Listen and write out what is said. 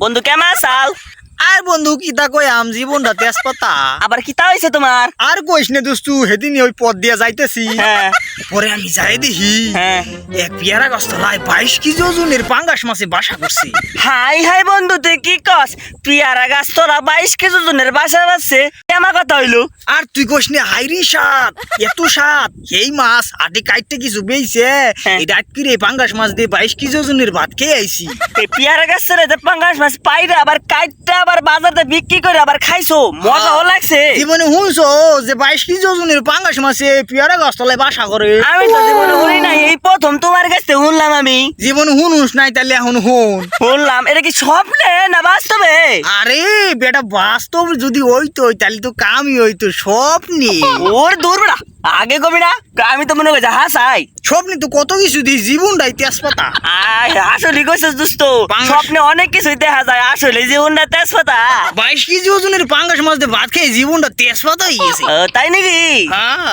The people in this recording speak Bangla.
বন্ধু কেমন আসাল আর বন্ধু কিতা কই আম জীবনটা তেজপাতা আবার কিতা হয়েছে তোমার? আর কইস নে দোস্তু সেদিন ওই পথ দিয়া যাইতেছি। হ্যাঁ। পরে আমি যাই দেখি হ্যাঁ। এক পেয়ারা গাছ তলায় বাইশ কেজি ওজনের পাঙ্গাস মাছে বাসা করছে। হাই হাই বন্ধু তুই কি কস? পিয়ারা গাছ তোরা বাইশ কেজি ওজনের বাসা আছে কেমন কথা হইল। আর তুই কইস নে হাইরি সাত এত সাত এই মাছ আটে কাইটে কিছু বেইছে হ্যাঁ। এই ডাক কিরে পাঙ্গাস মাছ দিয়ে বাইশ কেজি ওজনের ভাত খেয়ে আইছি। এই পিয়ারা গাছ পাঙ্গাস মাছ পাইরে আবার কাইটটা আবার বাজারে বিক্রি করে আবার খাইছো? মজাও লাগছে। জীবনে শুনছো যে বাইশ কেজি ওজনের পাঙ্গাস মাছে পেয়ারা গাছ তলায় বাসা করে। আমি তো জীবনে শুনি নাই এই প্রথম তোমার কাছে শুনলাম আমি। জীবনে শুনুস নাই তাহলে এখন শুন শুনলাম এটা কি স্বপ্নে না বাস্তবে? আরে বেটা বাস্তব যদি হইতো তাহলে তো কামই হইতো স্বপ্নে। ওর দূর বেড়া। আগে কবি না আমি তো মনে করছি হাসাই স্বপ্নে তো কত কিছু দিস জীবনটাই তেজপাতা। আয় আসলে কইছিস দোস্ত স্বপ্নে অনেক কিছু দেখা যায় আসলে জীবনটা তেজপাতা। বাইশ কেজি ওজনের পাঙ্গাস মাছ দিয়ে ভাত খেয়ে জীবনটা তেজপাতা হয়ে গেছে। তাই নাকি? হ্যাঁ।